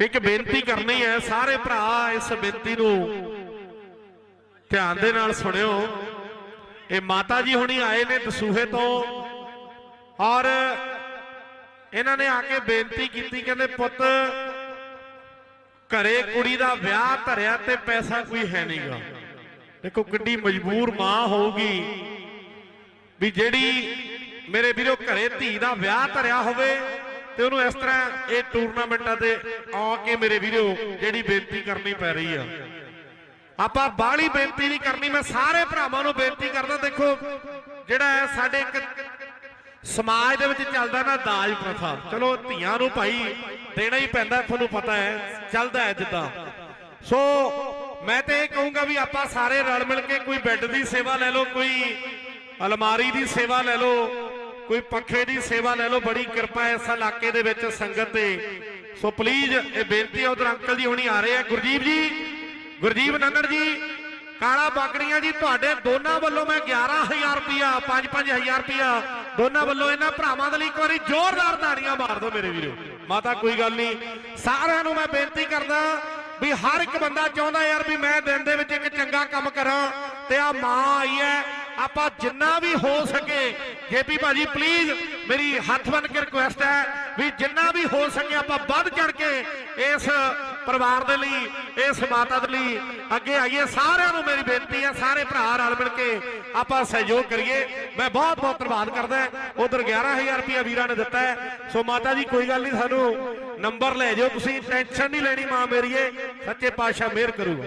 ਇੱਕ ਬੇਨਤੀ ਕਰਨੀ ਹੈ, ਸਾਰੇ ਭਰਾ ਇਸ ਬੇਨਤੀ ਨੂੰ ਧਿਆਨ ਦੇ ਨਾਲ ਸੁਣਿਓ। ਇਹ ਮਾਤਾ ਜੀ ਹੁਣੀ ਆਏ ਨੇ ਦਸੂਹੇ ਤੋਂ ਔਰ ਇਹਨਾਂ ਨੇ ਆ ਕੇ ਬੇਨਤੀ ਕੀਤੀ, ਕਹਿੰਦੇ ਪੁੱਤ, ਘਰੇ ਕੁੜੀ ਦਾ ਵਿਆਹ ਧਰਿਆ ਤੇ ਪੈਸਾ ਕੋਈ ਹੈ ਨਹੀਂਗਾ। ਦੇਖੋ ਕਿੱਡੀ ਮਜਬੂਰ ਮਾਂ ਹੋਊਗੀ ਵੀ ਜਿਹੜੀ ਮੇਰੇ ਵੀਰੋ ਘਰੇ ਧੀ ਦਾ ਵਿਆਹ ਧਰਿਆ ਹੋਵੇ ਤੇ ਉਹਨੂੰ ਇਸ ਤਰ੍ਹਾਂ ਇਹ ਟੂਰਨਾਮੈਂਟਾਂ ਤੇ ਆ ਕੇ ਮੇਰੇ ਵੀਰੋ, ਜਿਹੜੀ ਬੇਨਤੀ ਕਰਨੀ ਪੈ ਰਹੀ ਆ। ਆਪਾਂ ਬਾਹਲੀ ਬੇਨਤੀ ਨਹੀਂ ਕਰਨੀ, ਮੈਂ ਸਾਰੇ ਭਰਾਵਾਂ ਨੂੰ ਬੇਨਤੀ ਕਰਦਾ, ਦੇਖੋ, ਜਿਹੜਾ ਸਾਡੇ ਇੱਕ ਸਮਾਜ ਦੇ ਵਿੱਚ ਚੱਲਦਾ ਨਾ ਦਾਜ ਪ੍ਰਥਾ। ਚਲੋ, ਧੀਆਂ ਨੂੰ ਭਾਈ ਦੇਣਾ ਹੀ ਪੈਂਦਾ, ਤੁਹਾਨੂੰ ਪਤਾ ਹੈ, ਚੱਲਦਾ ਹੈ ਜਿੱਦਾਂ। ਸੋ, ਮੈਂ ਤੇ ਇਹ ਕਹੂੰਗਾ ਵੀ ਆਪਾਂ ਸਾਰੇ ਰਲ ਮਿਲ ਕੇ ਕੋਈ ਬੈੱਡ ਦੀ ਸੇਵਾ ਲੈ ਲਓ, ਕੋਈ ਅਲਮਾਰੀ ਦੀ ਸੇਵਾ ਲੈ ਲਓ ਕੋਈ ਪੱਖੇ ਦੀ ਸੇਵਾ ਲੈ ਲਓ, ਬੜੀ ਕਿਰਪਾ ਇਸ ਇਲਾਕੇ ਦੇ ਵਿੱਚ ਸੰਗਤ ਤੇ। ਸੋ ਪਲੀਜ਼ ਇਹ ਬੇਨਤੀ ਹੈ ਉਧਰ ਅੰਕਲ ਜੀ ਹੁਣੀ ਆ ਰਹੇ ਆ। ਗੁਰਜੀਤ ਜੀ ਗੁਰਜੀਤ ਨੰਨੜ ਜੀ, ਕਾਲਾ ਬਾਗੜੀਆਂ ਜੀ, ਤੁਹਾਡੇ ਦੋਨਾਂ ਵੱਲੋਂ ਮੈਂ 11000 ਰੁਪਿਆ 5-5000 ਰੁਪਿਆ ਦੋਨਾਂ ਵੱਲੋਂ ਇਹਨਾਂ ਭਰਾਵਾਂ ਦੇ ਲਈ ਇੱਕ ਵਾਰੀ ਜ਼ੋਰਦਾਰ ਤਾੜੀਆਂ ਮਾਰ ਦਿਓ ਮੇਰੇ ਵੀਰੋ। ਮਾਤਾ, ਕੋਈ ਗੱਲ ਨਹੀਂ। ਸਾਰਿਆਂ ਨੂੰ ਮੈਂ ਬੇਨਤੀ ਕਰਦਾ ਵੀ ਹਰ ਇੱਕ ਬੰਦਾ ਚਾਹੁੰਦਾ ਯਾਰ ਵੀ ਮੈਂ ਦਿਨ ਦੇ ਵਿੱਚ ਇੱਕ ਚੰਗਾ ਕੰਮ ਕਰਾਂ ਤੇ ਆ ਮਾਂ ਆਈ ਹੈ। ਆਪਾਂ ਜਿੰਨਾ ਵੀ ਹੋ ਸਕੇ, ਜੇਪੀ ਭਾਜੀ ਪਲੀਜ਼ ਮੇਰੀ ਹੱਥ ਬੰਨ ਕੇ ਰਿਕੁਐਸਟ ਹੈ ਵੀ ਜਿੰਨਾ ਵੀ ਹੋ ਸਕੇ ਆਪਾਂ ਵੱਧ ਚੜ ਕੇ ਇਸ ਪਰਿਵਾਰ ਦੇ ਲਈ, ਇਸ ਮਾਤਾ ਦੇ ਲਈ ਅੱਗੇ ਆਈਏ। ਸਾਰਿਆਂ ਨੂੰ ਮੇਰੀ ਬੇਨਤੀ ਹੈ, ਸਾਰੇ ਭਰਾ ਰਲ ਮਿਲ ਕੇ ਆਪਾਂ ਸਹਿਯੋਗ ਕਰੀਏ। ਮੈਂ ਬਹੁਤ ਬਹੁਤ ਧੰਨਵਾਦ ਕਰਦਾ ਉਧਰ 11000 ਰੁਪਇਆ ਵੀਰਾਂ ਨੇ ਦਿੱਤਾ ਹੈ। ਸੋ ਮਾਤਾ ਜੀ, ਕੋਈ ਗੱਲ ਨਹੀਂ, ਸਾਨੂੰ ਨੰਬਰ ਲੈ ਜਾਓ ਤੁਸੀਂ ਟੈਨਸ਼ਨ ਨਹੀਂ ਲੈਣੀ ਮਾਂ ਮੇਰੀਏ ਸੱਚੇ ਪਾਤਸ਼ਾਹ ਮਿਹਰ ਕਰੂਗਾ।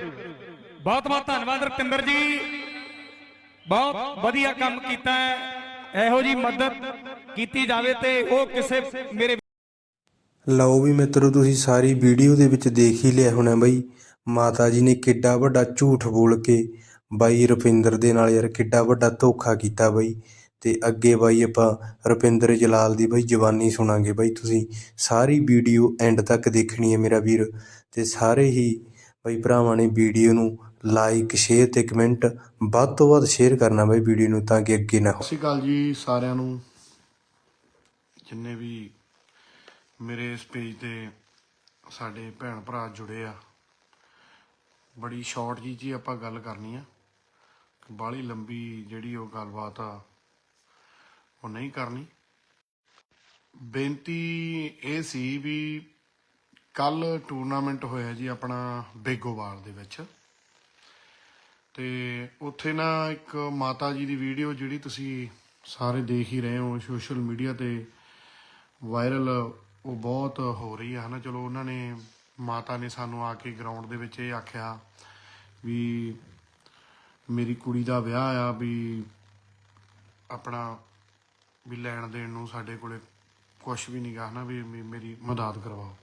ਬਹੁਤ ਬਹੁਤ ਧੰਨਵਾਦ ਰਤਿੰਦਰ ਜੀ। ਬਹੁਤ ਵਧੀਆ ਕੰਮ ਕੀਤਾ ਹੈ। ਇਹੋ ਜੀ ਮਦਦ ਕੀਤੀ ਜਾਵੇ ਤੇ ਉਹ ਕਿਸੇ ਮੇਰੇ ਲਓ ਵੀ ਮਿੱਤਰੋ, ਤੁਸੀਂ ਸਾਰੀ ਵੀਡੀਓ ਦੇ ਵਿੱਚ ਦੇਖ ਹੀ ਲਿਆ ਹੋਣਾ ਬਈ। ਮਾਤਾ ਜੀ ਨੇ ਕਿੱਡਾ ਵੱਡਾ ਝੂਠ ਬੋਲ ਕੇ ਬਾਈ ਰੁਪਿੰਦਰ ਦੇ ਨਾਲ ਯਾਰ ਕਿੱਡਾ ਵੱਡਾ ਧੋਖਾ ਕੀਤਾ ਬਈ। ਤੇ ਅੱਗੇ ਬਾਈ ਆਪਾਂ ਰੁਪਿੰਦਰ ਜਲਾਲ ਦੀ ਬਾਈ ਜਵਾਨੀ ਸੁਣਾਂਗੇ ਬਾਈ। ਤੁਸੀਂ ਸਾਰੀ ਵੀਡੀਓ ਐਂਡ ਤੱਕ ਦੇਖਣੀ ਹੈ ਮੇਰਾ ਵੀਰ। ਤੇ ਸਾਰੇ ਹੀ ਬਾਈ ਭਰਾਵਾਂ ਨੇ ਵੀਡੀਓ ਨੂੰ ਲਾਈਕ ਸ਼ੇਅਰ ਤੇ ਕਮੈਂਟ ਵੱਧ ਤੋਂ ਵੱਧ ਸ਼ੇਅਰ ਕਰਨਾ ਬਈ ਵੀਡੀਓ ਨੂੰ ਤਾਂ ਕਿ ਅੱਗੇ ਨਾ ਸਤਿ ਸ਼੍ਰੀ ਅਕਾਲ ਜੀ ਸਾਰਿਆਂ ਨੂੰ। ਜਿੰਨੇ ਵੀ ਮੇਰੇ ਇਸ ਪੇਜ ਤੇ ਸਾਡੇ ਭੈਣ ਭਰਾ ਜੁੜੇ ਆ, ਬੜੀ ਸ਼ਾਰਟ ਜੀ ਜੀ ਆਪਾਂ ਗੱਲ ਕਰਨੀ ਆ। ਬਾਲੀ ਲੰਬੀ ਜਿਹੜੀ ਉਹ ਗੱਲਬਾਤ ਆ, ਉਹ ਨਹੀਂ ਕਰਨੀ। ਬੇਨਤੀ ਇਹ ਸੀ ਵੀ ਕੱਲ ਟੂਰਨਾਮੈਂਟ ਹੋਇਆ ਜੀ ਆਪਣਾ ਬੇਗੋਵਾਲ ਦੇ ਵਿੱਚ। ਤੇ ਉੱਥੇ ਨਾ ਇੱਕ ਮਾਤਾ ਜੀ ਦੀ ਵੀਡੀਓ ਜਿਹੜੀ ਤੁਸੀਂ ਸਾਰੇ ਦੇਖ ਹੀ ਰਹੇ ਹੋ ਸੋਸ਼ਲ ਮੀਡੀਆ ਤੇ ਵਾਇਰਲ ਉਹ ਬਹੁਤ ਹੋ ਰਹੀ ਹੈ ਹਨਾ? ਚਲੋ, ਉਹਨਾਂ ਨੇ, ਮਾਤਾ ਨੇ ਸਾਨੂੰ ਆ ਕੇ ਗਰਾਊਂਡ ਦੇ ਵਿੱਚ ਇਹ ਆਖਿਆ ਵੀ ਮੇਰੀ ਕੁੜੀ ਦਾ ਵਿਆਹ ਆ, ਵੀ ਆਪਣਾ, ਵੀ ਲੈਣ ਦੇਣ ਨੂੰ ਸਾਡੇ ਕੋਲੇ ਕੁਝ ਵੀ ਨਹੀਂ ਗਾ ਹਨਾ? ਵੀ ਮੇਰੀ ਮਦਦ ਕਰਵਾਓ।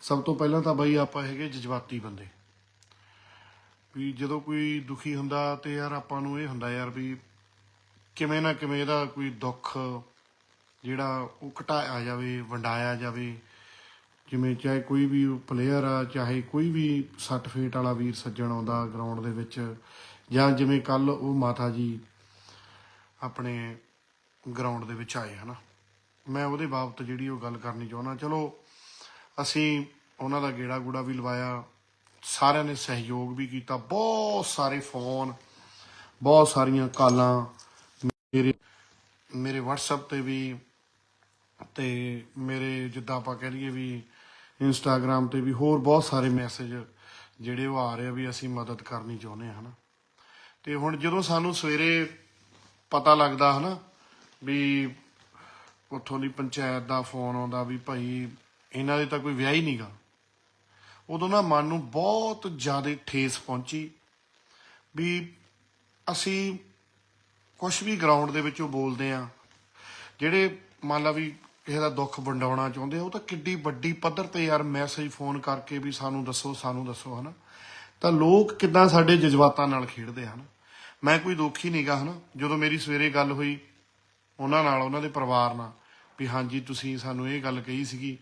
ਸਭ ਤੋਂ ਪਹਿਲਾਂ ਤਾਂ ਬਈ ਆਪਾਂ ਹੈਗੇ ਜਜ਼ਬਾਤੀ ਬੰਦੇ। ਵੀ ਜਦੋਂ ਕੋਈ ਦੁਖੀ ਹੁੰਦਾ ਤੇ ਯਾਰ ਆਪਾਂ ਨੂੰ ਇਹ ਹੁੰਦਾ ਯਾਰ ਵੀ ਕਿਵੇਂ ਨਾ ਕਿਵੇਂ ਇਹਦਾ ਕੋਈ ਦੁੱਖ ਜਿਹੜਾ ਉਹ ਘਟਾਇਆ ਜਾਵੇ, ਵੰਡਾਇਆ ਜਾਵੇ। ਜਿਵੇਂ ਚਾਹੇ ਕੋਈ ਵੀ ਪਲੇਅਰ ਆ, ਚਾਹੇ ਕੋਈ ਵੀ ਸਰਟੀਫਿਕੇਟ ਵਾਲਾ ਵੀਰ ਸੱਜਣ ਆਉਂਦਾ ਗਰਾਊਂਡ ਦੇ ਵਿੱਚ ਜਾਂ ਜਿਵੇਂ ਕੱਲ ਉਹ ਮਾਤਾ ਜੀ ਆਪਣੇ ਗਰਾਊਂਡ ਦੇ ਵਿੱਚ ਆਏ, ਹਨਾ। ਮੈਂ ਉਹਦੇ ਬਾਬਤ ਜਿਹੜੀ ਉਹ ਗੱਲ ਕਰਨੀ ਚਾਹੁੰਦਾ, ਚਲੋ ਅਸੀਂ ਉਹਨਾਂ ਦਾ ਗੇੜਾ ਗੂੜਾ ਵੀ ਲਵਾਇਆ। ਸਾਰਿਆਂ ਨੇ ਸਹਿਯੋਗ ਵੀ ਕੀਤਾ। ਬਹੁਤ ਸਾਰੇ ਫੋਨ, ਬਹੁਤ ਸਾਰੀਆਂ ਕਾਲਾਂ ਮੇਰੇ ਮੇਰੇ WhatsApp ਤੇ ਵੀ ਤੇ ਮੇਰੇ ਜਿੱਦਾਂ ਆਪਾਂ ਕਹਿ ਲਈਏ ਵੀ Instagram ਤੇ ਵੀ ਹੋਰ ਬਹੁਤ ਸਾਰੇ ਮੈਸੇਜ ਜਿਹੜੇ ਉਹ ਆ ਰਹੇ ਆ ਵੀ ਅਸੀਂ ਮਦਦ ਕਰਨੀ ਚਾਹੁੰਦੇ ਹਾਂ, ਹਨਾ। ਤੇ ਹੁਣ ਜਦੋਂ ਸਾਨੂੰ ਸਵੇਰੇ ਪਤਾ ਲੱਗਦਾ, ਹਨਾ, ਵੀ ਉੱਥੋਂ ਦੀ ਪੰਚਾਇਤ ਦਾ ਫੋਨ ਆਉਂਦਾ ਵੀ ਭਾਈ, ਇਹਨਾਂ ਦੇ ਤਾਂ ਕੋਈ ਵਿਆਹ ਹੀ ਨਹੀਂਗਾ ਉਦੋਂ ਨਾ ਮਨ ਨੂੰ ਬਹੁਤ ਜ਼ਿਆਦਾ ਠੇਸ ਪਹੁੰਚੀ ਵੀ ਅਸੀਂ ਕੁਝ ਵੀ ਗਰਾਊਂਡ ਦੇ ਵਿੱਚੋਂ ਬੋਲਦੇ ਆ ਜਿਹੜੇ ਮੰਨ ਲਾ ਵੀ ਕਿਸੇ ਦਾ ਦੁੱਖ ਵੰਡਾਉਣਾ ਚਾਹੁੰਦੇ ਆ, ਉਹ ਤਾਂ ਕਿੱਡੀ ਵੱਡੀ ਪੱਧਰ ਤੇ ਯਾਰ ਮੈਸੇਜ ਫੋਨ ਕਰਕੇ ਵੀ ਸਾਨੂੰ ਦੱਸੋ ਸਾਨੂੰ ਦੱਸੋ, ਹਨਾ? ਤਾਂ ਲੋਕ ਕਿੱਦਾਂ ਸਾਡੇ ਜਜ਼ਬਾਤਾਂ ਨਾਲ ਖੇਡਦੇ ਹਨ? ਮੈਂ ਕੋਈ ਦੋਖੀ ਨਹੀਂਗਾ ਹਨਾ? ਜਦੋਂ ਮੇਰੀ ਸਵੇਰੇ ਗੱਲ ਹੋਈ ਉਹਨਾਂ ਨਾਲ, ਉਹਨਾਂ ਦੇ ਪਰਿਵਾਰ ਨਾਲ, ਵੀ ਹਾਂਜੀ, ਤੁਸੀਂ ਸਾਨੂੰ ਇਹ ਗੱਲ ਕਹੀ ਸੀਗੀ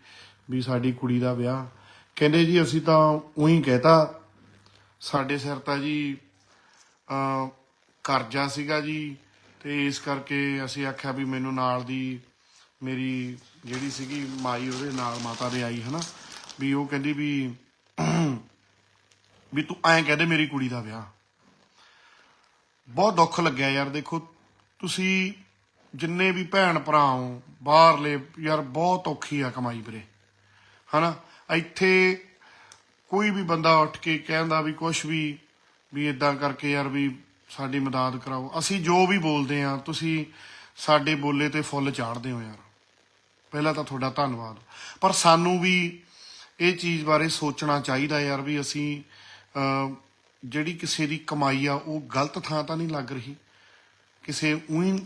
ਵੀ ਸਾਡੀ ਕੁੜੀ ਦਾ ਵਿਆਹ ਕਹਿੰਦੇ ਜੀ, ਅਸੀਂ ਤਾਂ ਉਹੀ ਕਹਿਤਾ। ਸਾਡੇ ਸਿਰ ਤਾਂ ਜੀ ਕਰਜ਼ਾ ਸੀਗਾ ਜੀ, ਤੇ ਇਸ ਕਰਕੇ ਅਸੀਂ ਆਖਿਆ ਵੀ ਮੈਨੂੰ ਨਾਲ ਦੀ ਮੇਰੀ ਜਿਹੜੀ ਸੀਗੀ ਮਾਈ, ਉਹਦੇ ਨਾਲ ਮਾਤਾ ਦੇ ਆਈ, ਹਨਾ। ਵੀ ਉਹ ਕਹਿੰਦੀ ਵੀ ਵੀ ਤੂੰ ਐਂ ਕਹਦੇ ਮੇਰੀ ਕੁੜੀ ਦਾ ਵਿਆਹ। ਬਹੁਤ ਦੁੱਖ ਲੱਗਿਆ ਯਾਰ, ਦੇਖੋ, ਤੁਸੀਂ ਜਿੰਨੇ ਵੀ ਭੈਣ ਭਰਾ ਹੋ, ਬਾਹਰਲੇ, ਯਾਰ ਬਹੁਤ ਔਖੀ ਆ ਕਮਾਈ ਵੀਰੇ, ਹਨਾ। ਇੱਥੇ ਕੋਈ ਵੀ ਬੰਦਾ ਉੱਠ ਕੇ ਕਹਿੰਦਾ ਵੀ ਕੁਝ ਵੀ ਵੀ ਇਦਾਂ ਕਰਕੇ ਯਾਰ ਵੀ ਸਾਡੀ ਮਦਦ ਕਰਾਓ। ਅਸੀਂ ਜੋ ਵੀ ਬੋਲਦੇ ਆ ਤੁਸੀਂ ਸਾਡੇ ਬੋਲੇ ਤੇ ਫੁੱਲ ਚਾੜਦੇ ਹੋ ਯਾਰ। ਪਹਿਲਾਂ ਤਾਂ ਤੁਹਾਡਾ ਧੰਨਵਾਦ। ਪਰ ਸਾਨੂੰ ਵੀ ਇਹ ਚੀਜ਼ ਬਾਰੇ ਸੋਚਣਾ ਚਾਹੀਦਾ ਯਾਰ ਵੀ ਅਸੀਂ ਜਿਹੜੀ ਕਿਸੇ ਦੀ ਕਮਾਈ ਆ, ਉਹ ਗਲਤ ਥਾਂ ਤਾਂ ਨਹੀਂ ਲੱਗ ਰਹੀ। ਕਿਸੇ ਉਹੀ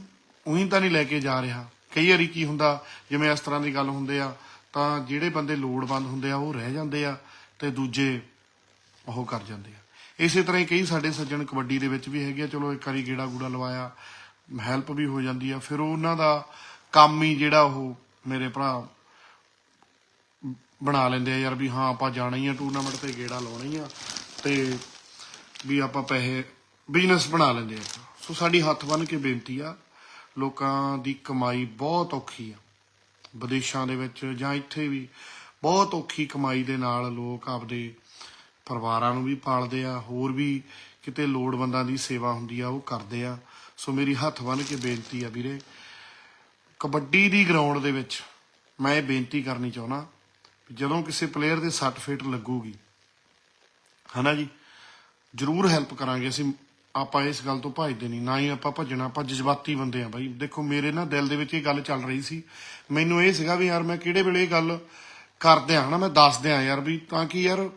ਉਹੀ ਤਾਂ ਨਹੀਂ ਲੈ ਕੇ ਜਾ ਰਿਹਾ। ਕਈ ਵਾਰੀ ਕੀ ਹੁੰਦਾ, ਜਿਵੇਂ ਇਸ ਤਰ੍ਹਾਂ ਦੀ ਗੱਲ ਹੁੰਦੇ ਆ ਤਾਂ ਜਿਹੜੇ ਬੰਦੇ ਲੋੜਵੰਦ ਹੁੰਦੇ ਆ, ਉਹ ਰਹਿ ਜਾਂਦੇ ਆ ਤੇ ਦੂਜੇ ਉਹ ਕਰ ਜਾਂਦੇ ਆ। ਇਸੇ ਤਰ੍ਹਾਂ ਹੀ ਕਈ ਸਾਡੇ ਸੱਜਣ ਕਬੱਡੀ ਦੇ ਵਿੱਚ ਵੀ ਹੈਗੇ ਆ। ਚਲੋ ਇੱਕ ਵਾਰੀ ਗੇੜਾ ਗੂੜਾ ਲਵਾਇਆ, ਹੈਲਪ ਵੀ ਹੋ ਜਾਂਦੀ ਆ। ਫਿਰ ਉਹਨਾਂ ਦਾ ਕੰਮ ਹੀ ਜਿਹੜਾ ਉਹ ਮੇਰੇ ਭਰਾ ਬਣਾ ਲੈਂਦੇ ਆ ਯਾਰ ਵੀ ਹਾਂ, ਆਪਾਂ ਜਾਣਾ ਹੀ ਆ ਟੂਰਨਾਮੈਂਟ ਤੇ, ਗੇੜਾ ਲਾਉਣਾ ਹੀ ਆ ਤੇ ਵੀ ਆਪਾਂ ਪੈਸੇ, ਬਿਜ਼ਨਸ ਬਣਾ ਲੈਂਦੇ ਆ। ਸੋ ਸਾਡੀ ਹੱਥ ਬੰਨ ਕੇ ਬੇਨਤੀ ਆ, ਲੋਕਾਂ ਦੀ ਕਮਾਈ ਬਹੁਤ ਔਖੀ ਆ। ਵਿਦੇਸ਼ਾਂ ਦੇ ਵਿੱਚ ਜਾਂ ਇੱਥੇ ਵੀ ਬਹੁਤ ਔਖੀ ਕਮਾਈ ਦੇ ਨਾਲ ਲੋਕ ਆਪਦੇ ਪਰਿਵਾਰਾਂ ਨੂੰ ਵੀ ਪਾਲਦੇ ਆ, ਹੋਰ ਵੀ ਕਿਤੇ ਲੋੜਵੰਦਾਂ ਦੀ ਸੇਵਾ ਹੁੰਦੀ ਆ, ਉਹ ਕਰਦੇ ਆ। ਸੋ ਮੇਰੀ ਹੱਥ ਬੰਨ ਕੇ ਬੇਨਤੀ ਆ ਵੀਰੇ, ਕਬੱਡੀ ਦੀ ਗਰਾਊਂਡ ਦੇ ਵਿੱਚ ਮੈਂ ਇਹ ਬੇਨਤੀ ਕਰਨੀ ਚਾਹੁੰਦਾ ਜਦੋਂ ਕਿਸੇ ਪਲੇਅਰ ਦੇ ਸੱਟ ਫੇਟ ਲੱਗੂਗੀ, ਹਨਾ ਜੀ? ਜ਼ਰੂਰ ਹੈਲਪ ਕਰਾਂਗੇ ਅਸੀਂ ਆਪਾਂ ਇਸ ਗੱਲ ਤੋਂ ਭੱਜਦੇ ਨਹੀਂ, ਨਾ ਹੀ ਆਪਾਂ ਭੱਜਣਾ, ਆਪਾਂ ਜਜ਼ਬਾਤੀ ਬੰਦੇ ਆ ਬਾਈ। ਦੇਖੋ, ਮੇਰੇ ਨਾ ਦਿਲ ਦੇ ਵਿੱਚ ਇਹ ਗੱਲ ਚੱਲ ਰਹੀ ਸੀ। ਮੈਨੂੰ ਇਹ ਸੀਗਾ ਵੀ ਯਾਰ ਮੈਂ ਕਿਹੜੇ ਵੇਲੇ ਇਹ ਗੱਲ ਕਰਦੇ ਆ, ਹਨਾ? ਮੈਂ ਦੱਸਦੇ ਆ ਯਾਰ ਵੀ ਤਾਂ ਕਿ ਯਾਰ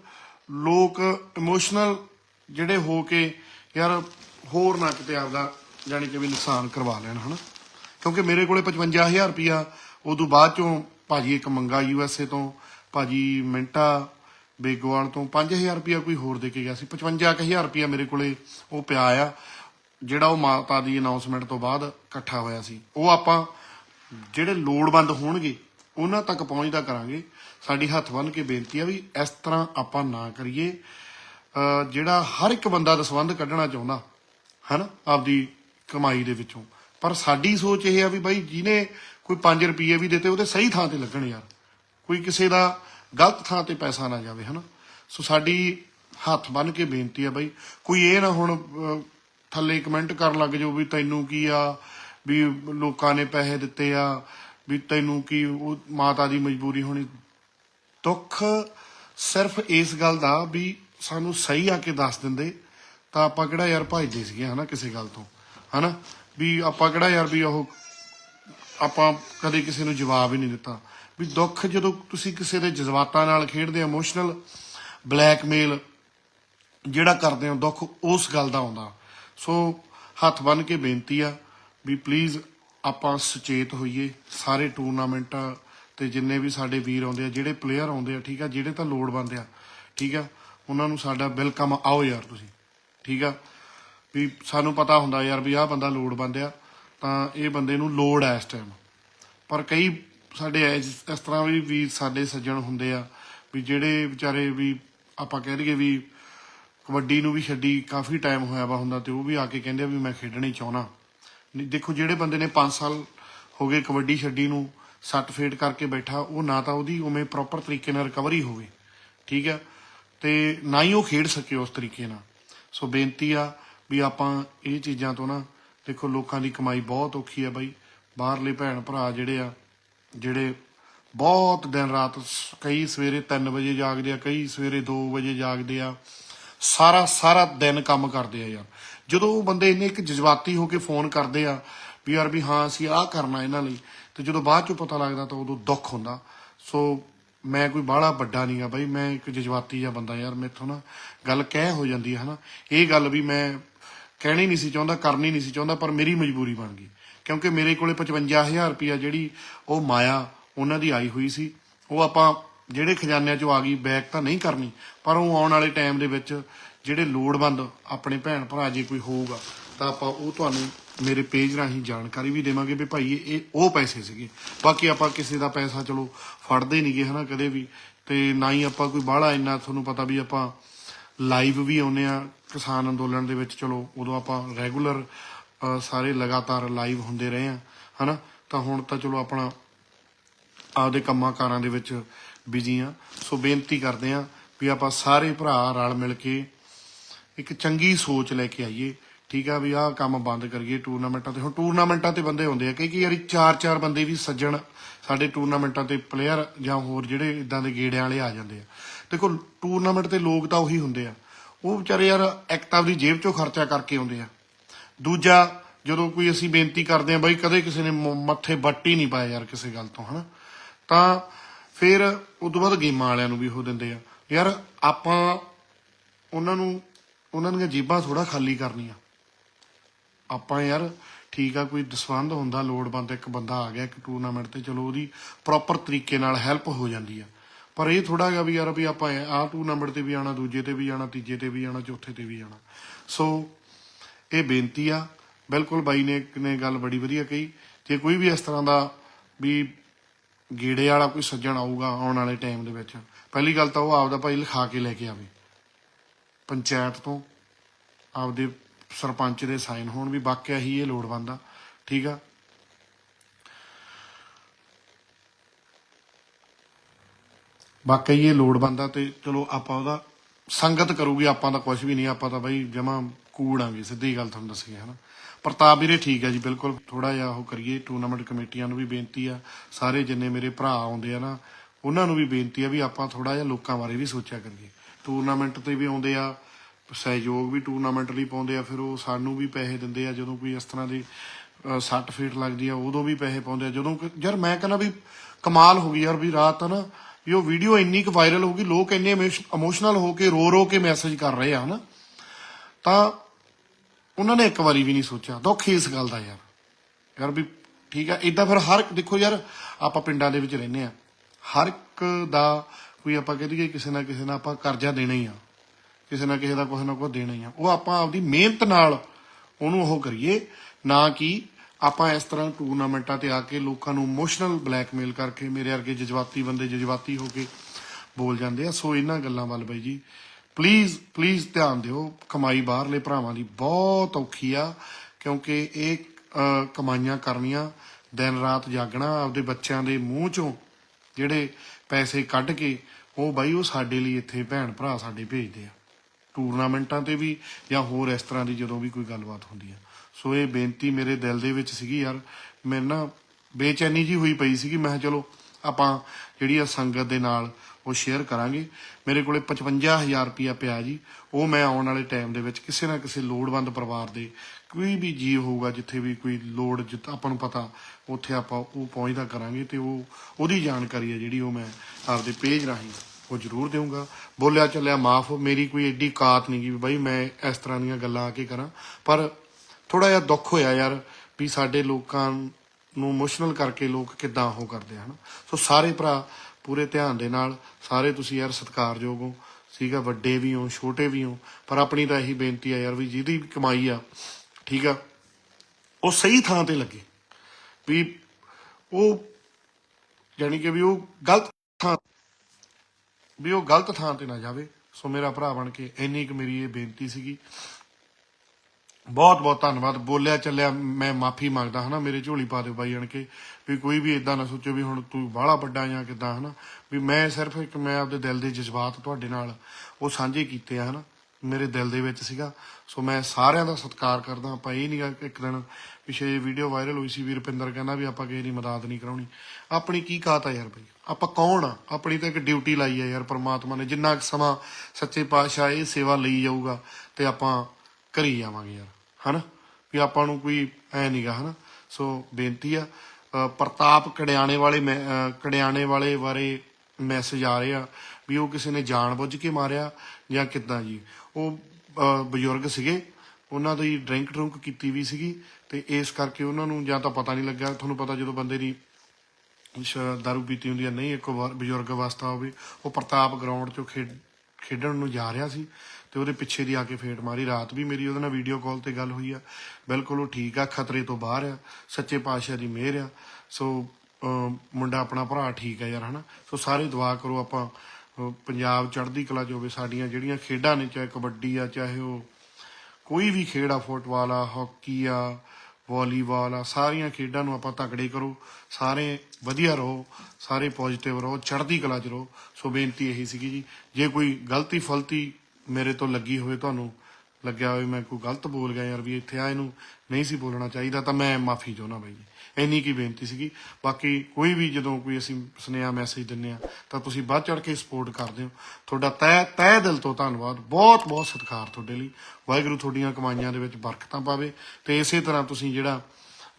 ਲੋਕ ਇਮੋਸ਼ਨਲ ਜਿਹੜੇ ਹੋ ਕੇ ਯਾਰ ਹੋਰ ਨਾ ਕਿਤੇ ਆਪਦਾ ਜਾਣੀ ਕਿ ਵੀ ਨੁਕਸਾਨ ਕਰਵਾ ਲੈਣ, ਹਨਾ? ਕਿਉਂਕਿ ਮੇਰੇ ਕੋਲੇ 55000 ਰੁਪਿਆ ਉਦੋਂ ਬਾਅਦ ਚੋਂ ਭਾਜੀ ਇੱਕ ਮੰਗਾ ਯੂਐਸਏ ਤੋਂ, ਭਾਜੀ ਮਿੰਟਾ ਬੇਗਵਾਲ ਤੋਂ 5000 ਰੁਪਇਆ ਕੋਈ ਹੋਰ ਦੇ ਕੇ ਗਿਆ ਸੀ। 55000 ਰੁਪਇਆ ਮੇਰੇ ਕੋਲੇ ਉਹ ਪਿਆ ਆ, ਜਿਹੜਾ ਉਹ ਮਾਤਾ ਦੀ ਅਨਾਉਂਸਮੈਂਟ ਤੋਂ ਬਾਅਦ ਇਕੱਠਾ ਹੋਇਆ ਸੀ। ਉਹ ਆਪਾਂ ਜਿਹੜੇ ਲੋੜਵੰਦ ਹੋਣਗੇ, ਉਹਨਾਂ ਤੱਕ ਪਹੁੰਚਦਾ ਕਰਾਂਗੇ। ਸਾਡੀ ਹੱਥ ਬੰਨ ਕੇ ਬੇਨਤੀ ਆ ਵੀ ਇਸ ਤਰ੍ਹਾਂ ਆਪਾਂ ਨਾ ਕਰੀਏ। ਅਹ ਜਿਹੜਾ ਹਰ ਇੱਕ ਬੰਦਾ ਦਾ ਦਸਵੰਧ ਕੱਢਣਾ ਚਾਹੁੰਦਾ, ਹਨਾ, ਆਪਦੀ ਕਮਾਈ ਦੇ ਵਿੱਚੋਂ। ਪਰ ਸਾਡੀ ਸੋਚ ਇਹ ਆ ਵੀ ਬਾਈ, ਜਿਹਨੇ ਕੋਈ 5 ਰੁਪਏ ਵੀ ਦਿੱਤੇ, ਉਹਦੇ ਸਹੀ ਥਾਂ ਤੇ ਲੱਗਣ ਯਾਰ। ਕੋਈ ਕਿਸੇ ਦਾ ਗਲਤ ਥਾਂ ਤੇ ਪੈਸਾ ਨਾ ਜਾਵੇ, ਹਨਾ? ਸੋ ਸਾਡੀ ਹੱਥ ਬੰਨ ਕੇ ਬੇਨਤੀ ਆ ਬਾਈ, ਕੋਈ ਇਹ ਨਾ ਹੁਣ ਥੱਲੇ ਕਮੈਂਟ ਕਰਨ ਲੱਗ ਜਾਓ ਵੀ ਤੈਨੂੰ ਕੀ ਆ, ਵੀ ਲੋਕਾਂ ਨੇ ਪੈਸੇ ਦਿੱਤੇ ਆ, ਵੀ ਤੈਨੂੰ ਕੀ ਉਹ ਮਾਤਾ ਦੀ ਮਜਬੂਰੀ ਹੋਣੀ। ਦੁੱਖ ਸਿਰਫ ਇਸ ਗੱਲ ਦਾ ਵੀ ਸਾਨੂੰ ਸਹੀ ਆ ਕੇ ਦੱਸ ਦਿੰਦੇ, ਤਾਂ ਆਪਾਂ ਕਿਹੜਾ ਯਾਰ ਭਜਦੇ ਸੀਗੇ, ਹਨਾ, ਕਿਸੇ ਗੱਲ ਤੋਂ, ਹਨਾ? ਵੀ ਆਪਾਂ ਕਿਹੜਾ ਯਾਰ ਵੀ ਉਹ, ਆਪਾਂ ਕਦੇ ਕਿਸੇ ਨੂੰ ਜਵਾਬ ਹੀ ਨਹੀਂ ਦਿੱਤਾ। ਵੀ ਦੁੱਖ ਜਦੋਂ ਤੁਸੀਂ ਕਿਸੇ ਦੇ ਜਜ਼ਬਾਤਾਂ ਨਾਲ ਖੇਡਦੇ ਇਮੋਸ਼ਨਲ ਬਲੈਕਮੇਲ ਜਿਹੜਾ ਕਰਦੇ ਹੋ, ਦੁੱਖ ਉਸ ਗੱਲ ਦਾ ਆਉਂਦਾ। ਸੋ ਹੱਥ ਬੰਨ ਕੇ ਬੇਨਤੀ ਆ ਵੀ ਪਲੀਜ਼ ਆਪਾਂ ਸੁਚੇਤ ਹੋਈਏ। ਸਾਰੇ ਟੂਰਨਾਮੈਂਟਾਂ ਤੇ ਜਿੰਨੇ ਵੀ ਸਾਡੇ ਵੀਰ ਆਉਂਦੇ ਆ, ਜਿਹੜੇ ਪਲੇਅਰ ਆਉਂਦੇ ਆ, ਠੀਕ ਆ, ਜਿਹੜੇ ਤਾਂ ਲੋੜਵੰਦ ਆ, ਠੀਕ ਆ, ਉਹਨਾਂ ਨੂੰ ਸਾਡਾ ਵੈਲਕਮ ਆਓ ਯਾਰ ਤੁਸੀਂ, ਠੀਕ ਆ। ਵੀ ਸਾਨੂੰ ਪਤਾ ਹੁੰਦਾ ਯਾਰ ਵੀ ਆਹ ਬੰਦਾ ਲੋੜਵੰਦ ਆ, ਤਾਂ ਇਹ ਬੰਦੇ ਨੂੰ ਲੋੜ ਆ ਇਸ ਟਾਈਮ ਪਰ ਕਈ ਸਾਡੇ ਇਸ ਤਰ੍ਹਾਂ ਵੀ ਵੀ ਸਾਡੇ ਸੱਜਣ ਹੁੰਦੇ ਆ, ਵੀ ਜਿਹੜੇ ਵਿਚਾਰੇ ਵੀ ਆਪਾਂ ਕਹਿ ਲਈਏ ਵੀ ਕਬੱਡੀ ਨੂੰ ਵੀ ਛੱਡੀ ਕਾਫੀ ਟਾਈਮ ਹੋਇਆ ਵਾ ਹੁੰਦਾ ਤੇ ਉਹ ਵੀ ਆ ਕੇ ਕਹਿੰਦੇ ਆ ਵੀ ਮੈਂ ਖੇਡਣੀ ਚਾਹੁੰਦਾ। ਨਹੀਂ ਦੇਖੋ ਜਿਹੜੇ ਬੰਦੇ ਨੇ 5 ਸਾਲ ਹੋ ਗਏ ਕਬੱਡੀ ਛੱਡੀ ਨੂੰ, ਸੱਟ ਫੇਟ ਕਰਕੇ ਬੈਠਾ, ਉਹ ਨਾ ਤਾਂ ਉਹਦੀ ਉਵੇਂ ਪ੍ਰੋਪਰ ਤਰੀਕੇ ਨਾਲ ਰਿਕਵਰੀ ਹੋਵੇ, ਠੀਕ ਆ? ਤੇ ਨਾ ਹੀ ਉਹ ਖੇਡ ਸਕੇ ਉਸ ਤਰੀਕੇ ਨਾਲ। ਸੋ ਬੇਨਤੀ ਆ ਵੀ ਆਪਾਂ ਇਹ ਚੀਜ਼ਾਂ ਤੋਂ ਨਾ, ਦੇਖੋ ਲੋਕਾਂ ਦੀ ਕਮਾਈ ਬਹੁਤ ਔਖੀ ਆ ਬਾਈ। ਬਾਹਰਲੇ ਭੈਣ ਭਰਾ ਜਿਹੜੇ ਆ ਜਿਹੜੇ ਬਹੁਤ ਦਿਨ ਰਾਤ ਸ- ਕਈ ਸਵੇਰੇ 3 ਵਜੇ ਜਾਗਦੇ ਆ, ਕਈ ਸਵੇਰੇ 2 ਵਜੇ ਜਾਗਦੇ ਆ। ਸਾਰਾ ਸਾਰਾ ਦਿਨ ਕੰਮ ਕਰਦੇ ਆ ਯਾਰ। ਜਦੋਂ ਉਹ ਬੰਦੇ ਇੰਨੇ ਇੱਕ ਜਜ਼ਬਾਤੀ ਹੋ ਕੇ ਫੋਨ ਕਰਦੇ ਆ, ਵੀ ਯਾਰ ਵੀ ਹਾਂ, ਅਸੀਂ ਆਹ ਕਰਨਾ ਇਹਨਾਂ ਲਈ, ਤੇ ਜਦੋਂ ਬਾਅਦ ਚੋਂ ਪਤਾ ਲੱਗਦਾ ਤਾਂ ਉਦੋਂ ਦੁੱਖ ਹੁੰਦਾ। ਸੋ ਮੈਂ ਕੋਈ ਬਾਹਲਾ ਵੱਡਾ ਨਹੀਂ ਆ ਬਾਈ, ਮੈਂ ਇੱਕ ਜਜ਼ਬਾਤੀ ਜਿਹਾ ਬੰਦਾ ਯਾਰ, ਮੈਥੋਂ ਨਾ ਗੱਲ ਕਹਿ ਹੋ ਜਾਂਦੀ ਹੈ ਹਨਾ। ਇਹ ਗੱਲ ਵੀ ਮੈਂ ਕਹਿਣੀ ਨਹੀਂ ਸੀ ਚਾਹੁੰਦਾ, ਕਰਨੀ ਨਹੀਂ ਸੀ ਚਾਹੁੰਦਾ, ਪਰ ਮੇਰੀ ਮਜਬੂਰੀ ਬਣ ਗਈ। ਕਿਉਂਕਿ ਮੇਰੇ ਕੋਲੇ 55000 ਰੁਪਇਆ ਜਿਹੜੀ ਉਹ ਮਾਇਆ ਉਹਨਾਂ ਦੀ ਆਈ ਹੋਈ ਸੀ। ਉਹ ਆਪਾਂ ਜਿਹੜੇ ਖਜ਼ਾਨਿਆਂ ਚੋਂ ਆ ਗਈ, ਬੈਕ ਤਾਂ ਨਹੀਂ ਕਰਨੀ, ਪਰ ਉਹ ਆਉਣ ਵਾਲੇ ਟਾਈਮ ਦੇ ਵਿੱਚ ਜਿਹੜੇ ਲੋੜਵੰਦ ਆਪਣੇ ਭੈਣ ਭਰਾ ਜੇ ਕੋਈ ਹੋਊਗਾ, ਤਾਂ ਆਪਾਂ ਉਹ ਤੁਹਾਨੂੰ ਮੇਰੇ ਪੇਜ ਰਾਹੀਂ ਜਾਣਕਾਰੀ ਵੀ ਦੇਵਾਂਗੇ ਵੀ ਭਾਈ ਇਹ ਉਹ ਪੈਸੇ ਸੀਗੇ। ਬਾਕੀ ਆਪਾਂ ਕਿਸੇ ਦਾ ਪੈਸਾ ਚਲੋ ਫੜਦੇ ਨਹੀਂਗੇ ਹਨਾ ਕਦੇ ਵੀ, ਤੇ ਨਾ ਹੀ ਆਪਾਂ ਕੋਈ ਬਾਹਲਾ ਇੰਨਾ ਤੁਹਾਨੂੰ ਪਤਾ ਵੀ ਆਪਾਂ ਲਾਈਵ ਵੀ ਆਉਨੇ ਆ ਕਿਸਾਨ ਅੰਦੋਲਨ ਦੇ ਵਿੱਚ, ਚਲੋ ਉਦੋਂ ਆਪਾਂ ਰੈਗੂਲਰ ਸਾਰੇ ਲਗਾਤਾਰ ਲਾਈਵ ਹੁੰਦੇ ਰਹੇ ਆ, ਹਨਾ? ਤਾਂ ਹੁਣ ਤਾਂ ਚਲੋ ਆਪਣਾ ਆਪਦੇ ਕੰਮਾਂ ਕਾਰਾਂ ਦੇ ਵਿੱਚ ਬਿਜ਼ੀ ਆ। ਸੋ ਬੇਨਤੀ ਕਰਦੇ ਆ ਵੀ ਆਪਾਂ ਸਾਰੇ ਭਰਾ ਰਲ ਮਿਲ ਕੇ ਇੱਕ ਚੰਗੀ ਸੋਚ ਲੈ ਕੇ ਆਈਏ, ਠੀਕ ਆ? ਵੀ ਆਹ ਕੰਮ ਬੰਦ ਕਰੀਏ ਟੂਰਨਾਮੈਂਟਾਂ ਤੇ। ਹੁਣ ਟੂਰਨਾਮੈਂਟਾਂ ਤੇ ਬੰਦੇ ਹੁੰਦੇ ਆ ਕਈ ਕਈ ਵਾਰੀ ਚਾਰ ਚਾਰ ਬੰਦੇ ਵੀ ਸੱਜਣ ਸਾਡੇ ਟੂਰਨਾਮੈਂਟਾਂ ਤੇ ਪਲੇਅਰ ਜਾਂ ਹੋਰ ਜਿਹੜੇ ਇਦਾਂ ਦੇ ਗੇੜਿਆਂ ਵਾਲੇ ਆ ਜਾਂਦੇ ਆ। ਦੇਖੋ ਟੂਰਨਾਮੈਂਟ ਤੇ ਲੋਕ ਤਾਂ ਉਹੀ ਹੁੰਦੇ ਆ। ਉਹ ਵਿਚਾਰੇ ਯਾਰ ਇੱਕ ਤਾਂ ਆਪਦੀ ਜੇਬ ਚੋਂ ਖਰਚਾ ਕਰਕੇ ਆਉਂਦੇ ਆ। ਦੂਜਾ, ਜਦੋਂ ਕੋਈ ਅਸੀਂ ਬੇਨਤੀ ਕਰਦੇ ਆ ਬਈ ਕਦੇ ਕਿਸੇ ਨੇ ਮੱਥੇ ਬੱਟ ਹੀ ਨਹੀਂ ਪਾਇਆ ਯਾਰ ਕਿਸੇ ਗੱਲ ਤੋਂ, ਹਨਾ? ਤਾਂ ਫਿਰ ਉਸ ਤੋਂ ਬਾਅਦ ਗੇਮਾਂ ਵਾਲਿਆਂ ਨੂੰ ਵੀ ਉਹ ਦਿੰਦੇ ਆ, ਯਾਰ ਆਪਾਂ ਉਹਨਾਂ ਨੂੰ, ਉਹਨਾਂ ਦੀਆਂ ਜੀਬਾਂ ਥੋੜਾ ਖਾਲੀ ਕਰਨੀਆਂ। ਆਪਾਂ ਯਾਰ ਠੀਕ ਆ, ਕੋਈ ਦਸਵੰਦ ਹੁੰਦਾ, ਲੋੜਵੰਦ ਇੱਕ ਬੰਦਾ ਆ ਗਿਆ, ਇੱਕ ਟੂਰਨਾਮੈਂਟ ਤੇ ਚਲੋ ਉਹਦੀ ਪ੍ਰੋਪਰ ਤਰੀਕੇ ਨਾਲ ਹੈਲਪ ਹੋ ਜਾਂਦੀ ਆ। ਪਰ ਇਹ ਥੋੜਾ ਜਿਹਾ ਵੀ ਯਾਰ ਵੀ ਆਪਾਂ ਆਹ ਟੂਰਨਾਮੈਂਟ ਤੇ ਵੀ ਆਣਾ ਦੂਜੇ ਤੇ ਵੀ ਆਣਾ ਤੀਜੇ ਤੇ ਵੀ ਆਣਾ ਚੌਥੇ ਤੇ ਵੀ ਆਣਾ ਸੋ ਇਹ ਬੇਨਤੀ ਆ। ਬਿਲਕੁਲ ਬਾਈ ਨੇ ਨੇ ਗੱਲ ਬੜੀ ਵਧੀਆ ਕਹੀ। ਜੇ ਕੋਈ ਵੀ ਇਸ ਤਰ੍ਹਾਂ ਦਾ ਵੀ ਗੇੜੇ ਵਾਲਾ ਕੋਈ ਸੱਜਣ ਆਊਗਾ ਆਉਣ ਵਾਲੇ ਟਾਈਮ ਦੇ ਵਿੱਚ, ਪਹਿਲੀ ਗੱਲ ਤਾਂ ਉਹ ਆਪਦਾ ਭਾਈ ਲਿਖਾ ਕੇ ਲੈ ਕੇ ਆਵੇ। ਪੰਚਾਇਤ ਤੋਂ ਆਪਦੇ ਸਰਪੰਚ ਦੇ ਸਾਈਨ ਹੋਣ ਵੀ ਵਾਕਿਆ ਹੀ ਇਹ ਲੋੜਵੰਦ ਆ। ਠੀਕ ਆ? ਵਾਕਈ ਇਹ ਲੋੜਵੰਦ ਆ ਤੇ ਚਲੋ ਆਪਾਂ ਉਹਦਾ ਸੰਗਤ ਕਰੂਗੀ, ਆਪਾਂ ਦਾ ਕੁਝ ਵੀ ਨਹੀਂ, ਆਪਾਂ ਤਾਂ ਬਈ ਜਮਾ ਕੂੜਾਂਗੇ ਸਿੱਧੀ ਗੱਲ ਤੁਹਾਨੂੰ ਦੱਸੀ ਨਾ। ਪ੍ਰਤਾਪ ਵੀਰੇ, ਠੀਕ ਹੈ ਜੀ, ਬਿਲਕੁਲ ਥੋੜਾ ਜਿਹਾ ਉਹ ਕਰੀਏ ਟੂਰਨਾਮੈਂਟ ਕਮੇਟੀਆਂ ਨੂੰ ਵੀ ਬੇਨਤੀ ਆ। ਸਾਰੇ ਜਿੰਨੇ ਮੇਰੇ ਭਰਾ ਆਉਂਦੇ ਆ ਨਾ, ਉਹਨਾਂ ਨੂੰ ਵੀ ਬੇਨਤੀ ਆ ਵੀ ਆਪਾਂ ਥੋੜਾ ਜਿਹਾ ਲੋਕਾਂ ਬਾਰੇ ਵੀ ਸੋਚਿਆ ਕਰੀਏ। ਟੂਰਨਾਮੈਂਟ ਤੇ ਵੀ ਆਉਂਦੇ ਆ, ਸਹਿਯੋਗ ਵੀ ਟੂਰਨਾਮੈਂਟ ਲਈ ਪਾਉਂਦੇ ਆ, ਫਿਰ ਉਹ ਸਾਨੂੰ ਵੀ ਪੈਸੇ ਦਿੰਦੇ ਆ, ਜਦੋਂ ਕੋਈ ਇਸ ਤਰ੍ਹਾਂ ਦੀ ਸੱਟ ਫੇਟ ਲੱਗਦੀ ਆ, ਉਦੋਂ ਵੀ ਪੈਸੇ ਪਾਉਂਦੇ ਆ। ਜਦੋਂ ਯਾਰ ਮੈਂ ਕਹਿੰਦਾ ਵੀ ਕਮਾਲ ਹੋ ਗਈ ਯਾਰ ਵੀ ਰਾਤ ਨਾ, ਵੀ ਉਹ ਵੀਡੀਓ ਇੰਨੀ ਕੁ ਵਾਇਰਲ ਹੋ ਗਈ, ਲੋਕ ਇੰਨੇ ਇਮੋਸ਼ਨਲ ਹੋ ਕੇ ਰੋ ਰੋ ਕੇ ਮੈਸੇਜ ਕਰ ਰਹੇ ਆ, ਹਨਾ। ਤਾਂ ਉਹਨਾਂ ਨੇ ਇੱਕ ਵਾਰੀ ਵੀ ਨਹੀਂ ਸੋਚਿਆ। ਦੁੱਖ ਇਸ ਗੱਲ ਦਾ ਯਾਰ। ਯਾਰ ਵੀ ਠੀਕ ਆ ਇਦਾਂ ਫਿਰ ਹਰ ਦੇਖੋ ਯਾਰ, ਆਪਾਂ ਪਿੰਡਾਂ ਦੇ ਵਿੱਚ ਰਹਿੰਦੇ ਆ। ਹਰ ਇੱਕ ਦਾ ਕੋਈ ਆਪਾਂ ਕਹਿ ਦਈਏ ਕਿਸੇ ਨਾ ਕਿਸੇ ਨਾਲ ਆਪਾਂ ਕਰਜ਼ਾ ਦੇਣਾ ਹੀ ਆ। ਕਿਸੇ ਨਾ ਕਿਸੇ ਦਾ ਕੁਛ ਨਾ ਕੁਛ ਦੇਣਾ ਹੀ ਆ। ਉਹ ਆਪਾਂ ਆਪਦੀ ਮਿਹਨਤ ਨਾਲ ਉਹਨੂੰ ਉਹ ਕਰੀਏ, ਨਾ ਕਿ ਆਪਾਂ ਇਸ ਤਰ੍ਹਾਂ ਟੂਰਨਾਮੈਂਟਾਂ ਤੇ ਆ ਕੇ ਲੋਕਾਂ ਨੂੰ ਇਮੋਸ਼ਨਲ ਬਲੈਕਮੇਲ ਕਰਕੇ ਮੇਰੇ ਵਰਗੇ ਜਜ਼ਬਾਤੀ ਬੰਦੇ ਜਜ਼ਬਾਤੀ ਹੋ ਕੇ ਬੋਲ ਜਾਂਦੇ ਆ। ਸੋ ਇਹਨਾਂ ਗੱਲਾਂ ਵੱਲ ਬਾਈ ਜੀ ਪਲੀਜ਼ ਪਲੀਜ਼ ਧਿਆਨ ਦਿਓ, ਕਮਾਈ ਬਾਹਰਲੇ ਭਰਾਵਾਂ ਦੀ ਬਹੁਤ ਔਖੀ ਆ, ਕਿਉਂਕਿ ਇਹ ਕਮਾਈਆਂ ਕਰਨੀਆਂ, ਦਿਨ ਰਾਤ ਜਾਗਣਾ, ਆਪਦੇ ਬੱਚਿਆਂ ਦੇ ਮੂੰਹ ਚੋਂ ਜਿਹੜੇ ਪੈਸੇ ਕੱਢ ਕੇ, ਉਹ ਬਾਈ ਉਹ ਸਾਡੇ ਲਈ ਇੱਥੇ ਭੈਣ ਭਰਾ ਸਾਡੇ ਭੇਜਦੇ ਆ। ਟੂਰਨਾਮੈਂਟਾਂ ਤੇ ਵੀ ਜਾਂ ਹੋਰ ਇਸ ਤਰ੍ਹਾਂ ਦੀ ਜਦੋਂ ਵੀ ਕੋਈ ਗੱਲਬਾਤ ਹੁੰਦੀ ਆ। ਸੋ ਇਹ ਬੇਨਤੀ ਮੇਰੇ ਦਿਲ ਦੇ ਵਿੱਚ ਸੀਗੀ ਯਾਰ ਮੇਰੇ ਨਾ ਬੇਚੈਨੀ ਜੀ ਹੋਈ ਪਈ ਸੀਗੀ, ਮੈਂ ਕਿਹਾ ਚਲੋ ਆਪਾਂ ਜਿਹੜੀ ਆ ਸੰਗਤ ਦੇ ਨਾਲ ਉਹ ਸ਼ੇਅਰ ਕਰਾਂਗੇ। ਮੇਰੇ ਕੋਲੇ 55000 ਰੁਪਇਆ ਪਿਆ ਜੀ। ਉਹ ਮੈਂ ਆਉਣ ਵਾਲੇ ਟਾਈਮ ਦੇ ਵਿੱਚ ਕਿਸੇ ਨਾ ਕਿਸੇ ਲੋੜਵੰਦ ਪਰਿਵਾਰ ਦੇ ਕੋਈ ਵੀ ਜੀ ਹੋਊਗਾ, ਜਿੱਥੇ ਵੀ ਕੋਈ ਲੋੜ, ਜਿੱਤ ਆਪਾਂ ਨੂੰ ਪਤਾ, ਉੱਥੇ ਆਪਾਂ ਉਹ ਪਹੁੰਚਦਾ ਕਰਾਂਗੇ ਤੇ ਉਹ, ਉਹਦੀ ਜਾਣਕਾਰੀ ਹੈ ਜਿਹੜੀ ਉਹ ਮੈਂ ਆਪਦੇ ਪੇਜ ਰਾਹੀਂ ਉਹ ਜ਼ਰੂਰ ਦੇਵਾਂਗਾ ਬੋਲਿਆ ਚੱਲਿਆ ਮਾਫ, ਮੇਰੀ ਕੋਈ ਐਡੀ ਕਾਤ ਨਹੀਂ ਕਿ ਵੀ ਬਾਈ ਮੈਂ ਇਸ ਤਰ੍ਹਾਂ ਦੀਆਂ ਗੱਲਾਂ ਆ ਕੇ ਕਰਾਂ। ਪਰ ਥੋੜਾ ਜਿਹਾ ਦੁੱਖ ਹੋਇਆ ਯਾਰ ਵੀ ਸਾਡੇ ਲੋਕਾਂ ਨੂੰ ਇਮੋਸ਼ਨਲ ਕਰਕੇ ਲੋਕ ਕਿੱਦਾਂ ਉਹ ਕਰਦੇ ਹਨ? ਸੋ ਸਾਰੇ ਭਰਾ ਪੂਰੇ ਧਿਆਨ ਦੇ ਨਾਲ, ਸਾਰੇ ਤੁਸੀਂ ਯਾਰ ਸਤਿਕਾਰਯੋਗ ਹੋ। ਸੀਗਾ ਵੱਡੇ ਵੀ ਹੋ, ਛੋਟੇ ਵੀ ਹੋ, ਪਰ ਆਪਣੀ ਤਾਂ ਇਹੀ ਬੇਨਤੀ ਆ ਯਾਰ ਵੀ ਜਿਹਦੀ ਵੀ ਕਮਾਈ ਆ, ਠੀਕ ਆ, ਉਹ ਸਹੀ ਥਾਂ ਤੇ ਲੱਗੇ। ਵੀ ਉਹ ਜਾਨੀ ਕਿ ਵੀ ਉਹ ਗਲਤ ਥਾਂ, ਵੀ ਉਹ ਗਲਤ ਥਾਂ ਤੇ ਨਾ ਜਾਵੇ। ਸੋ ਮੇਰਾ ਭਰਾ ਬਣ ਕੇ ਇੰਨੀ ਕੁ ਮੇਰੀ ਇਹ ਬੇਨਤੀ ਸੀਗੀ। ਬਹੁਤ ਬਹੁਤ ਧੰਨਵਾਦ। ਬੋਲਿਆ ਚੱਲਿਆ ਮੈਂ ਮਾਫੀ ਮੰਗਦਾ, ਹਨਾ, ਮੇਰੇ ਝੋਲੀ ਪਾ ਦਿਓ ਬਾਈ ਅਣ ਕੇ ਵੀ ਕੋਈ ਵੀ ਇਦਾਂ ਨਾ ਸੋਚੋ ਵੀ ਹੁਣ ਤੂੰ ਬਾਹਲਾ ਵੱਡਾ ਜਾਂ ਕਿਦਾਂ, ਹਨਾ, ਵੀ ਮੈਂ ਸਿਰਫ ਇੱਕ, ਮੈਂ ਆਪਦੇ ਦਿਲ ਦੇ ਜਜ਼ਬਾਤ ਤੁਹਾਡੇ ਨਾਲ ਉਹ ਸਾਂਝੇ ਕੀਤੇ ਆ, ਹਨਾ, ਮੇਰੇ ਦਿਲ ਦੇ ਵਿੱਚ ਸੀਗਾ। ਸੋ ਮੈਂ ਸਾਰਿਆਂ ਦਾ ਸਤਿਕਾਰ ਕਰਦਾ, ਆਪਾਂ ਇਹ ਨਹੀਂ ਗਾ ਇੱਕ ਦਿਨ ਪਿਛੇ ਵੀਡੀਓ ਵਾਇਰਲ ਹੋਈ ਸੀ ਵੀ ਰੁਪਿੰਦਰ ਕਹਿੰਦਾ ਵੀ ਆਪਾਂ ਕਿਸੇ ਦੀ ਮਦਦ ਨਹੀਂ ਕਰਾਉਣੀ। ਆਪਣੀ ਕੀ ਕਾਤ ਆ ਯਾਰ ਬਈ? ਆਪਾਂ ਕੌਣ ਆ? ਆਪਣੀ ਤਾਂ ਇੱਕ ਡਿਊਟੀ ਲਾਈ ਆ ਯਾਰ ਪ੍ਰਮਾਤਮਾ ਨੇ, ਜਿੰਨਾ ਕੁ ਸਮਾਂ ਸੱਚੇ ਪਾਤਸ਼ਾਹ ਇਹ ਸੇਵਾ ਲਈ ਜਾਊਗਾ ਤੇ ਆਪਾਂ ਕਰੀ ਜਾਵਾਂਗੇ ਯਾਰ। ਹਨਾ? ਵੀ ਆਪਾਂ ਨੂੰ ਕੋਈ ਐ ਨਹੀਂਗਾ ਹਨਾ? ਸੋ ਬੇਨਤੀ ਆ ਪ੍ਰਤਾਪ ਕੜਿਆਣੇ ਵਾਲੇ ਮੈਂ- ਕੜਿਆਣੇ ਵਾਲੇ ਬਾਰੇ ਮੈਸੇਜ ਆ ਰਿਹਾ ਵੀ ਉਹ ਕਿਸੇ ਨੇ ਜਾਣਬੁੱਝ ਕੇ ਮਾਰਿਆ ਜਾਂ ਕਿੱਦਾਂ ਜੀ? ਉਹ ਬਜ਼ੁਰਗ ਸੀਗੇ, ਉਹਨਾਂ ਦੀ ਡਰਿੰਕ ਡਰੁੰਕ ਕੀਤੀ ਵੀ ਸੀਗੀ ਤੇ ਇਸ ਕਰਕੇ ਉਹਨਾਂ ਨੂੰ ਜਾਂ ਤਾਂ ਪਤਾ ਨਹੀਂ ਲੱਗਾ ਤੁਹਾਨੂੰ ਪਤਾ ਜਦੋਂ ਬੰਦੇ ਦੀ ਦਾਰੂ ਪੀਤੀ ਹੁੰਦੀ ਹੈ ਨਹੀਂ, ਇੱਕ ਵਾਰ ਬਜ਼ੁਰਗ ਅਵਸਥਾ ਹੋਵੇ, ਉਹ ਪ੍ਰਤਾਪ ਗਰਾਊਂਡ 'ਚੋਂ ਖੇਡ, ਖੇਡਣ ਨੂੰ ਜਾ ਰਿਹਾ ਸੀ। ਤੇ ਉਹਦੇ ਪਿੱਛੇ ਦੀ ਆ ਕੇ ਫੇਟ ਮਾਰੀ। ਰਾਤ ਵੀ ਮੇਰੀ ਉਹਦੇ ਨਾਲ ਵੀਡੀਓ ਕਾਲ ਤੇ ਗੱਲ ਹੋਈ ਆ। ਬਿਲਕੁਲ ਉਹ ਠੀਕ ਆ, ਖਤਰੇ ਤੋਂ ਬਾਹਰ ਆ। ਸੱਚੇ ਪਾਤਸ਼ਾਹ ਦੀ ਮਿਹਰ ਆ। ਸੋ ਮੁੰਡਾ ਆਪਣਾ ਭਰਾ ਠੀਕ ਆ ਯਾਰ, ਹਨਾ? ਸੋ ਸਾਰੇ ਦੁਆ ਕਰੋ ਆਪਾਂ ਪੰਜਾਬ ਚੜ੍ਹਦੀ ਕਲਾ 'ਚ ਹੋਵੇ, ਸਾਡੀਆਂ ਜਿਹੜੀਆਂ ਖੇਡਾਂ ਨੇ, ਚਾਹੇ ਕਬੱਡੀ ਆ, ਚਾਹੇ ਉਹ ਕੋਈ ਵੀ ਖੇਡ ਆ, ਫੁੱਟਬਾਲ ਆ, ਹਾਕੀ ਆ, ਵਾਲੀਬਾਲ ਆ, ਸਾਰੀਆਂ ਖੇਡਾਂ ਨੂੰ ਆਪਾਂ ਤਕੜੇ ਕਰੋ। ਸਾਰੇ ਵਧੀਆ ਰਹੋ, ਸਾਰੇ ਪੋਜ਼ਿਟਿਵ ਰਹੋ, ਚੜ੍ਹਦੀ ਕਲਾ 'ਚ ਰਹੋ। ਸੋ ਬੇਨਤੀ ਇਹੀ ਸੀਗੀ ਜੀ। ਜੇ ਕੋਈ ਗਲਤੀ ਫਲਤੀ ਮੇਰੇ ਤੋਂ ਲੱਗੀ ਹੋਵੇ ਤੁਹਾਨੂੰ ਲੱਗਿਆ ਹੋਵੇ ਮੈਂ ਕੋਈ ਗਲਤ ਬੋਲ ਗਿਆ ਯਾਰ ਵੀ ਇੱਥੇ ਆ ਇਹਨੂੰ ਨਹੀਂ ਸੀ ਬੋਲਣਾ ਚਾਹੀਦਾ ਤਾਂ ਮੈਂ ਮਾਫੀ ਚਾਹੁੰਦਾ ਬਾਈ ਜੀ। ਇੰਨੀ ਕੀ ਬੇਨਤੀ ਸੀਗੀ। ਬਾਕੀ ਕੋਈ ਵੀ ਜਦੋਂ ਕੋਈ ਅਸੀਂ ਸੁਨੇਹਾ ਮੈਸੇਜ ਦਿੰਨੇ ਆ ਤਾਂ ਤੁਸੀਂ ਵੱਧ ਚੜ ਕੇ ਸਪੋਰਟ ਕਰਦੇ ਹੋ। ਤੁਹਾਡਾ ਤਹਿ ਤਹਿ ਦਿਲ ਤੋਂ ਧੰਨਵਾਦ। ਬਹੁਤ ਬਹੁਤ ਸਤਿਕਾਰ ਤੁਹਾਡੇ ਲਈ। ਵਾਹਿਗੁਰੂ ਤੁਹਾਡੀਆਂ ਕਮਾਈਆਂ ਦੇ ਵਿੱਚ ਬਰਕਤਾਂ ਪਾਵੇ ਤੇ ਇਸੇ ਤਰ੍ਹਾਂ ਤੁਸੀਂ ਜਿਹੜਾ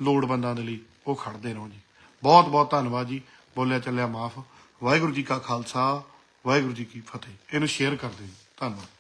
ਲੋੜਵੰਦਾਂ ਦੇ ਲਈ ਉਹ ਖੜਦੇ ਰਹੋ ਜੀ। ਬਹੁਤ ਬਹੁਤ ਧੰਨਵਾਦ ਜੀ। ਬੋਲਿਆ ਚੱਲਿਆ ਮਾਫ। ਵਾਹਿਗੁਰੂ ਜੀ ਕਾ ਖਾਲਸਾ, ਵਾਹਿਗੁਰੂ ਜੀ ਕੀ ਫਤਿਹ। ਇਹਨੂੰ ਸ਼ੇਅਰ ਕਰ ਦਿਓ ਜੀ। ਧੰਨਵਾਦ।